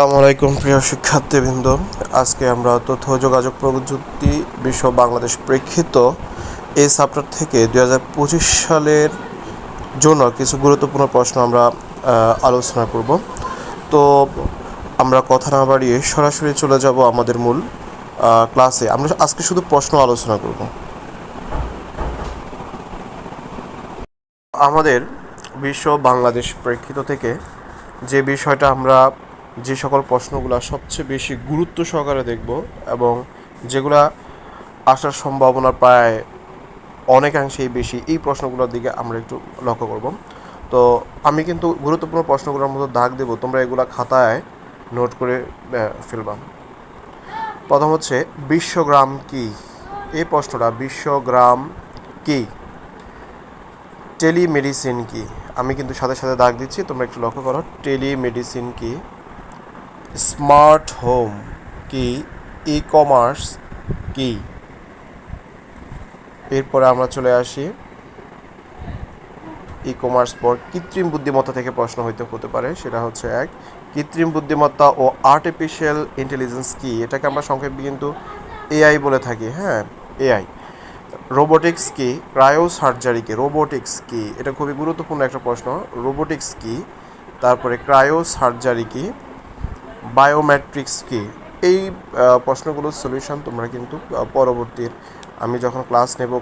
আসসালামু আলাইকুম প্রিয় শিক্ষার্থীবৃন্দ। আজকে আমরা তথ্য যোগাযোগ প্রযুক্তি বিশ্ব বাংলাদেশ প্রেক্ষিত এই সাপ্টার থেকে দুই হাজার পঁচিশ সালের জন্য কিছু গুরুত্বপূর্ণ প্রশ্ন আমরা আলোচনা করব। তো আমরা কথা না বাড়িয়ে সরাসরি চলে যাব আমাদের মূল ক্লাসে আমরা আজকে শুধু প্রশ্ন আলোচনা করব। আমাদের বিশ্ব বাংলাদেশ প্রেক্ষিত থেকে যে বিষয়টা আমরা যে সকল প্রশ্নগুলো সবচেয়ে বেশি গুরুত্ব সহকারে দেখব এবং যেগুলা আসার সম্ভাবনা প্রায় অনেকাংশেই বেশি, এই প্রশ্নগুলোর দিকে আমরা একটু লক্ষ্য করব। তো আমি কিন্তু গুরুত্বপূর্ণ প্রশ্নগুলোর মধ্যে দাগ দেবো, তোমরা এগুলো খাতায় নোট করে ফেলবা। প্রথম হচ্ছে, বিশ্বগ্রাম কি? এই প্রশ্নটা, বিশ্বগ্রাম কি? টেলিমেডিসিন কি? আমি কিন্তু সাথে সাথে দাগ দিচ্ছি, তোমরা একটু লক্ষ্য করো, টেলিমেডিসিন কি? স্মার্ট হোম কি? ই কমার্স কি? এরপরে আমরা চলে আসি। ই কমার্স পর কৃত্রিম বুদ্ধিমত্তা থেকে প্রশ্ন হইতে হতে পারে, সেটা হচ্ছে এক, কৃত্রিম বুদ্ধিমত্তা ও আর্টিফিশিয়াল ইন্টেলিজেন্স কি? এটাকে আমরা সংক্ষেপে কিন্তু এআই বলে থাকি হ্যাঁ এআই রোবোটিক্স কি? ক্রায়ো সার্জারি কি? রোবোটিক্স কি? এটা খুবই গুরুত্বপূর্ণ একটা প্রশ্ন রোবোটিক্স কি? তারপরে ক্রায়ো সার্জারি কি? বায়োমেট্রিক্স কি? এই প্রশ্নগুলোর সলিউশন তোমরা কিন্তু পরবর্তীর আমি যখন ক্লাস নেব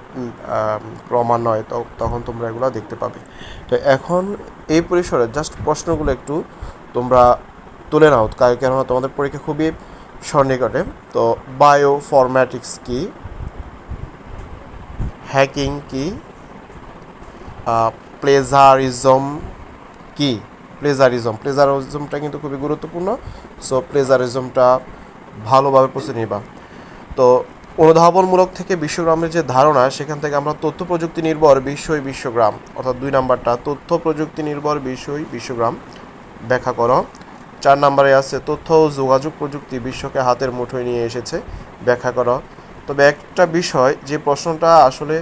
ক্রমান্বয়ে তখন তোমরা এগুলো দেখতে পাবে। তো এখন এই পরিসরে জাস্ট প্রশ্নগুলো একটু তোমরা তুলে নাও কেননা তোমাদের পরীক্ষা খুবই সন্নিকটে। তো বায়ো ফরম্যাটিক্স কি? হ্যাকিং কি? প্লেজারিজম কি? প্লেজারিজম। প্লেজারিজমটা কিন্তু খুবই গুরুত্বপূর্ণ সো প্লেজারিজমটা ভালোভাবে পৌঁছে নিবা। তো অনুধাবনমূলক থেকে বিশ্বগ্রামের যে ধারণা, সেখান থেকে আমরা তথ্য প্রযুক্তি নির্ভর বিশ্বই বিশ্বগ্রাম, অর্থাৎ দুই নাম্বারটা, তথ্য প্রযুক্তি নির্ভর বিশ্বই বিশ্বগ্রাম। ব্যাখ্যা করো। চার নম্বরে আছে, তথ্য ও যোগাযোগ প্রযুক্তি বিশ্বকে হাতের মুঠোয় নিয়ে এসেছে। ব্যাখ্যা করো। তবে একটা বিষয়, যে প্রশ্নটা আসলে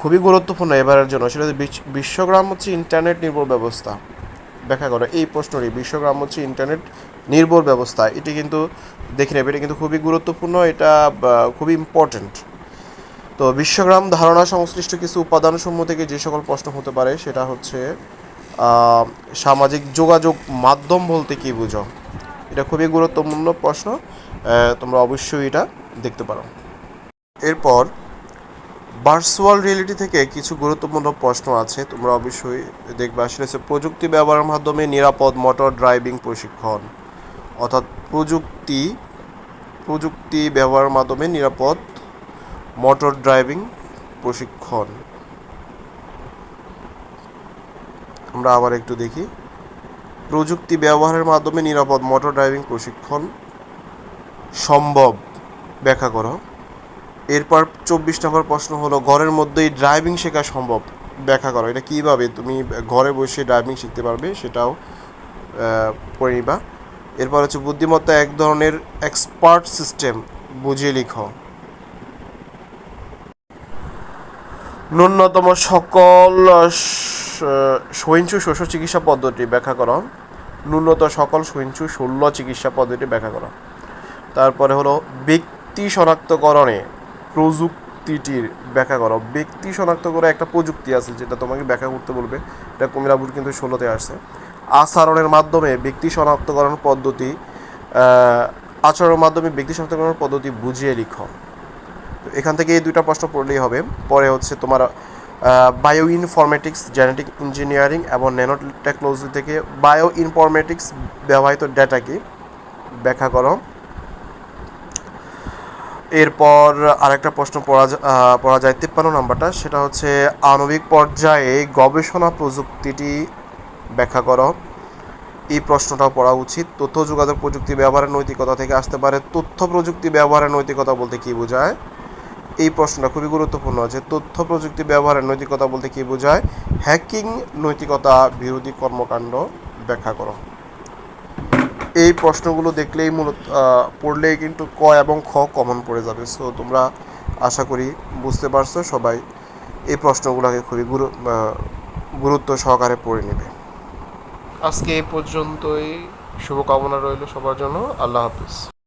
খুবই গুরুত্বপূর্ণ এবারের জন্য। সেটা হচ্ছে বিশ্বগ্রাম হচ্ছে ইন্টারনেট নির্ভর ব্যবস্থা। ব্যাখ্যা করো, এই প্রশ্নটি, বিশ্বগ্রাম হচ্ছে ইন্টারনেট নির্ভর ব্যবস্থা। এটি কিন্তু, দেখে নেবে, এটা কিন্তু খুবই গুরুত্বপূর্ণ, এটা খুবই ইম্পর্ট্যান্ট তো বিশ্বগ্রাম ধারণা সংশ্লিষ্ট কিছু উপাদানসমূহ থেকে যে সকল প্রশ্ন হতে পারে, সেটা হচ্ছে সামাজিক যোগাযোগ মাধ্যম বলতে কী বুঝো? এটা খুবই গুরুত্বপূর্ণ প্রশ্ন তোমরা অবশ্যই এটা দেখতে পারো। এরপর ভার্চুয়াল রিয়েলিটি থেকে কিছু গুরুত্বপূর্ণ প্রশ্ন আছে। তোমরা অবশ্যই দেখবে আসলে প্রযুক্তি ব্যবহারের মাধ্যমে নিরাপদ মোটর ড্রাইভিং প্রশিক্ষণ, অর্থাৎ প্রযুক্তি প্রযুক্তি ব্যবহারের মাধ্যমে নিরাপদ মোটর ড্রাইভিং প্রশিক্ষণ। আমরা আবার একটু দেখি। প্রযুক্তি ব্যবহারের মাধ্যমে নিরাপদ মোটর ড্রাইভিং প্রশিক্ষণ সম্ভব। ব্যাখ্যা করো। এরপর চব্বিশ নম্বর প্রশ্ন হলো, ঘরের মধ্যেই ড্রাইভিং শেখা সম্ভব? ব্যাখ্যা করো, এটা কীভাবে তুমি ঘরে বসে ড্রাইভিং শিখতে পারবে সেটাও পড়ে নিবা। এরপর হচ্ছে, বুদ্ধিমত্তা এক ধরনের এক্সপার্ট সিস্টেম বুঝিয়ে লিখো। ন্যূনতম সকল সহিংসু শস্য চিকিৎসা পদ্ধতি ব্যাখ্যা করো। ন্যূনতম সকল সহিংসু শল্য চিকিৎসা পদ্ধতি ব্যাখ্যা করো। তারপরে হলো, ব্যক্তি শনাক্তকরণে প্রযুক্তিটির ব্যাখ্যা করো। ব্যক্তি শনাক্ত করে একটা প্রযুক্তি আছে যেটা তোমাকে ব্যাখ্যা করতে বলবে। এটা কুমিরাবুর কিন্তু ষোলোতে আসছে। আচরণের মাধ্যমে ব্যক্তি শনাক্তকরণ পদ্ধতি আচরণের মাধ্যমে ব্যক্তি শনাক্তকরণ পদ্ধতি বুঝিয়ে লিখো। তো এখান থেকে এই দুইটা প্রশ্ন পড়লেই হবে। পরে হচ্ছে তোমার বায়ো ইনফরমেটিক্স জেনেটিক ইঞ্জিনিয়ারিং এবং ন্যানো টেকনোলজি থেকে বায়ো ইনফরমেটিক্স ব্যবহৃত ডেটা কি? ব্যাখ্যা করো। এরপর আরেকটা প্রশ্ন পড়া পড়া যায়। তিপ্পান্ন নাম্বারটা, সেটা হচ্ছে, আণবিক পর্যায়ে গবেষণা প্রযুক্তিটি ব্যাখ্যা করো। এই প্রশ্নটাও পড়া উচিত। তথ্য যোগাযোগ প্রযুক্তি ব্যবহারের নৈতিকতা থেকে আসতে পারে। তথ্য প্রযুক্তি ব্যবহারের নৈতিকতা বলতে কী বোঝায়? এই প্রশ্নটা খুবই গুরুত্বপূর্ণ যে, তথ্য প্রযুক্তি ব্যবহারের নৈতিকতা বলতে কী বোঝায়? হ্যাকিং নৈতিকতা বিরোধী কর্মকাণ্ড ব্যাখ্যা করো। এই প্রশ্নগুলো দেখলেই মূলত পড়লেই কিন্তু ক এবং খ কমন পড়ে যাবে। সো তোমরা আশা করি বুঝতে পারছ, সবাই এই প্রশ্নগুলোকে খুবই গুরু গুরুত্ব সহকারে পড়ে নেবে। আজকে এই পর্যন্তই। শুভকামনা রইল সবার জন্য। আল্লাহ হাফিজ।